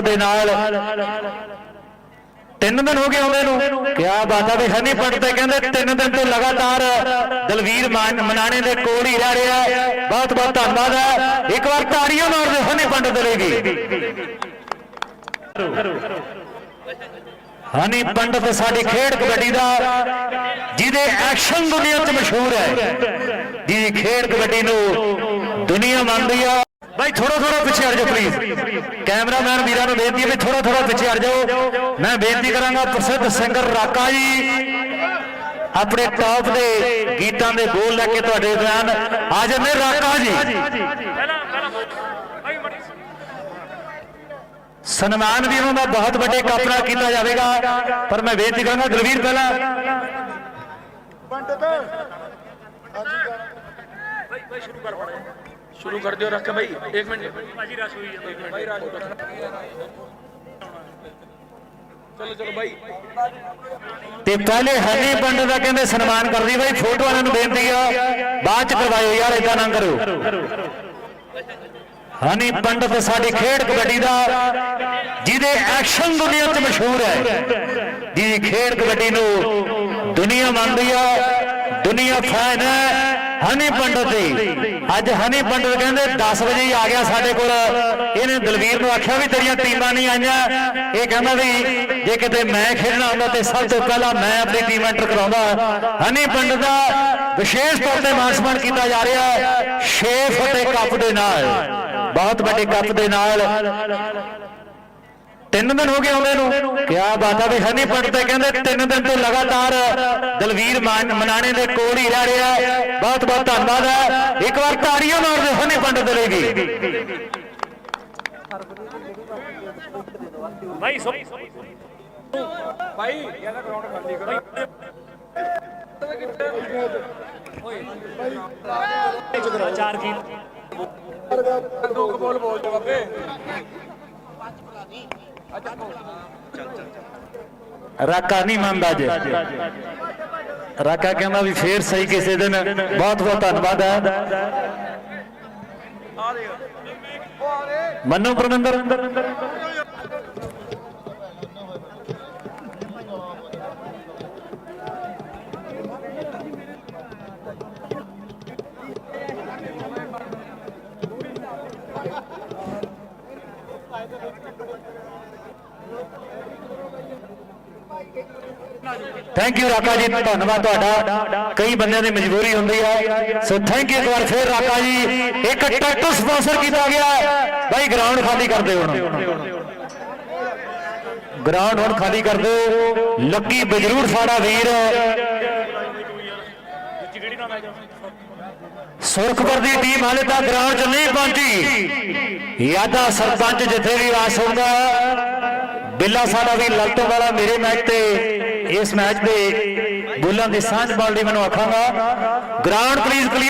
ਦੇ ਨਾਲ। ਤਿੰਨ ਦਿਨ ਹੋ ਗਏ ਆਉਂਦੇ ਨੂੰ। ਕਿਆ ਬਾਤ ਆ ਹਨੀ ਪੰਡ ਤੇ ਕਹਿੰਦੇ ਤਿੰਨ ਦਿਨ ਤੋਂ ਲਗਾਤਾਰ ਦਲਵੀਰ ਮਾਨ- ਮਨਾਣੇ ਦੇ ਕੋਲ ਹੀ ਰਹਿ ਰਿਹਾ ਬਹੁਤ ਬਹੁਤ ਧੰਨਵਾਦ ਹੈ। ਇੱਕ ਵਾਰ ਤਾੜੀਆਂ ਮਾਰ ਦਿਓ ਹਨੀ ਪੰਡ ਦੇ ਲਈ ਹਨੀ ਪੰਡਤ ਸਾਡੀ ਖੇਡ ਕਬੱਡੀ ਦਾ, ਜਿਹਦੇ ਐਕਸ਼ਨ ਦੁਨੀਆ 'ਚ ਮਸ਼ਹੂਰ ਹੈ। ਜਿਹਦੀ ਖੇਡ ਕਬੱਡੀ ਨੂੰ ਦੁਨੀਆ ਮੰਨਦੀ ਆ। ਭਾਈ ਥੋੜਾ ਥੋੜਾ ਪਿੱਛੇ ਹਟ ਜਾਓ ਪਲੀਜ਼ ਕੈਮਰਾਮੈਨ ਵੀਰਾਂ ਨੂੰ ਬੇਨਤੀ ਹੈ ਵੀ ਥੋੜਾ ਥੋੜਾ ਪਿੱਛੇ ਹਟ ਜਾਓ। ਮੈਂ ਬੇਨਤੀ ਕਰਾਂਗਾ ਪ੍ਰਸਿੱਧ ਸਿੰਗਰ ਰਾਕਾ ਜੀ ਆਪਣੇ ਟੌਪ ਦੇ ਗੀਤਾਂ ਦੇ ਬੋਲ ਲੈ ਕੇ ਤੁਹਾਡੇ ਦਰਮਿਆਨ ਆ ਜਾਂਦੇ ਰਾਕਾ ਜੀ। ਸਨਮਾਨ ਵੀ ਉਹਨਾਂ ਦਾ ਬਹੁਤ ਵੱਡੇ ਕੱਪ ਨਾਲ ਕੀਤਾ ਜਾਵੇਗਾ ਪਰ ਮੈਂ ਬੇਨਤੀ ਕਰਾਂਗਾ ਦਲਵੀਰ ਪਹਿਲਾਂ। शुरू कर दियो रख भाई एक मिनट भाई राश हुई है भाई राश चलो चलो भाई ਤੇ ਪਹਿਲੇ ਹਨੀ ਪੰਡ ਦਾ ਕਹਿੰਦੇ ਸਨਮਾਨ ਕਰਦੀ ਬਾਈ ਫੋਟੋ ਵਾਲਿਆਂ ਨੂੰ ਬੇਨਤੀ ਆ ਬਾਅਦ ਚ ਕਰਵਾਇਓ ਯਾਰ ਇਦਾਂ ਨਾ ਕਰੋ ਹਨੀ ਪੰਡਤ ਸਾਡੀ ਖੇਡ ਕਬੱਡੀ ਦਾ ਜਿਹਦੇ ਐਕਸ਼ਨ ਦੁਨੀਆ 'ਚ ਮਸ਼ਹੂਰ ਹੈ ਜਿਹਦੀ ਖੇਡ ਕਬੱਡੀ ਨੂੰ ਦੁਨੀਆ ਮੰਨਦੀ ਆ ਦੁਨੀਆ ਫੈਨ ਹੈ ਹਨੀ ਪੰਡਤ ਦੀ ਅੱਜ ਹਨੀ ਪੰਡਤ ਕਹਿੰਦੇ 10 ਵਜੇ ਹੀ ਆ ਗਿਆ ਸਾਡੇ ਕੋਲ। ਇਹਨੇ ਦਲਵੀਰ ਨੂੰ ਆਖਿਆ ਵੀ ਤੇਰੀਆਂ ਟੀਮਾਂ ਨਹੀਂ ਆਈਆਂ। ਇਹ ਕਹਿੰਦਾ ਵੀ ਜੇ ਕਿਤੇ ਮੈਂ ਖੇਡਣਾ ਹੁੰਦਾ ਤੇ ਸਭ ਤੋਂ ਪਹਿਲਾਂ ਮੈਂ ਆਪਣੀ ਟੀਮ ਐਂਟਰ ਕਰਾਉਂਦਾ। ਹਨੀ ਪੰਡਤ ਦਾ ਵਿਸ਼ੇਸ਼ ਤੌਰ ਤੇ ਮਾਨ ਸਨਮਾਨ ਕੀਤਾ ਜਾ ਰਿਹਾ ਹੈ। 6 ਫਤਿਹ ਕੱਪ ਦੇ ਨਾਲ, ਬਹੁਤ ਵੱਡੇ ਕੱਪ ਦੇ ਨਾਲ। ਤਿੰਨ ਦਿਨ ਹੋ ਗਏ ਆਉਂਦੇ ਨੂੰ। ਕਿਆ ਬਾਤ ਆ ਵੀ ਹਨੀਪੁਰ ਤੇ ਕਹਿੰਦੇ ਤਿੰਨ ਦਿਨ ਤੋਂ ਲਗਾਤਾਰ ਦਲਵੀਰ ਮਨਾਣੇ ਦੇ ਕੋਲ ਹੀ ਰਹਿ ਰਿਹਾ ਬਹੁਤ ਬਹੁਤ ਧੰਨਵਾਦ ਹੈ। ਇੱਕ ਵਾਰ ਤਾੜੀਆਂ ਮਾਰ ਦਿਓ ਹਨੀਪੁਰ ਦੇ ਲਈ ਵੀ। ਭਾਈ ਸੋ ਭਾਈ ਇਹਦਾ ਗਰਾਊਂਡ ਖਾਲੀ ਕਰੋ ਓਏ ਚਾਰ ਕੀ? ਦੋ ਬੋਲ ਬੋਲ ਜਵਾਬੇ। ਪੰਜ ਬੁਲਾ ਰਾਕਾ ਨਹੀਂ ਮੰਨਦਾ ਜੇ ਰਾਕਾ ਕਹਿੰਦਾ ਵੀ ਫੇਰ ਸਹੀ ਕਿਸੇ ਦਿਨ ਬਹੁਤ ਬਹੁਤ ਧੰਨਵਾਦ ਹੈ ਮੰਨੂ ਪਰਮਿੰਦਰ ਥੈਂਕ ਯੂ ਰਾਕਾ ਜੀ ਧੰਨਵਾਦ ਤੁਹਾਡਾ। ਕਈ ਬੰਦਿਆਂ ਦੀ ਮਜਬੂਰੀ ਹੁੰਦੀ ਹੈ। ਸੋ ਥੈਂਕ ਯੂ ਇੱਕ ਵਾਰ ਫੇਰ ਰਾਕਾ ਜੀ। ਇੱਕ ਟਰੈਕਟਰ ਸਪਾਂਸਰ ਕੀਤਾ ਗਿਆ। ਬਾਈ ਗਰਾਊਂਡ ਖਾਲੀ ਕਰ ਦਿਓ ਹੁਣ। ਗਰਾਊਂਡ ਹੁਣ ਖਾਲੀ ਕਰ ਦਿਓ। ਲੱਕੀ ਬਜਰੂਰ ਸਾਡਾ ਵੀਰ। ਸੁਰਖਪੁਰ ਦੀ ਟੀਮ ਹਾਲੇ ਤੱਕ ਗਰਾਊਂਡ 'ਚ ਨਹੀਂ ਪਹੁੰਚੀ। ਯਾਦਾ ਸਰਪੰਚ ਜਿੱਥੇ ਵੀ ਵਾਸ ਹੁੰਦਾ ਬਿੱਲਾ ਸਾਡਾ ਵੀ ਲਲਟੋ ਵਾਲਾ ਮੇਰੇ ਮੈਚ ਤੇ, ਇਸ ਮੈਚ ਦੇ ਬੋਲਾਂ ਦੀ ਸਾਂਝ ਬਾਲ ਦੀ ਮੈਨੂੰ ਆਖਾਂਗਾ। Ground please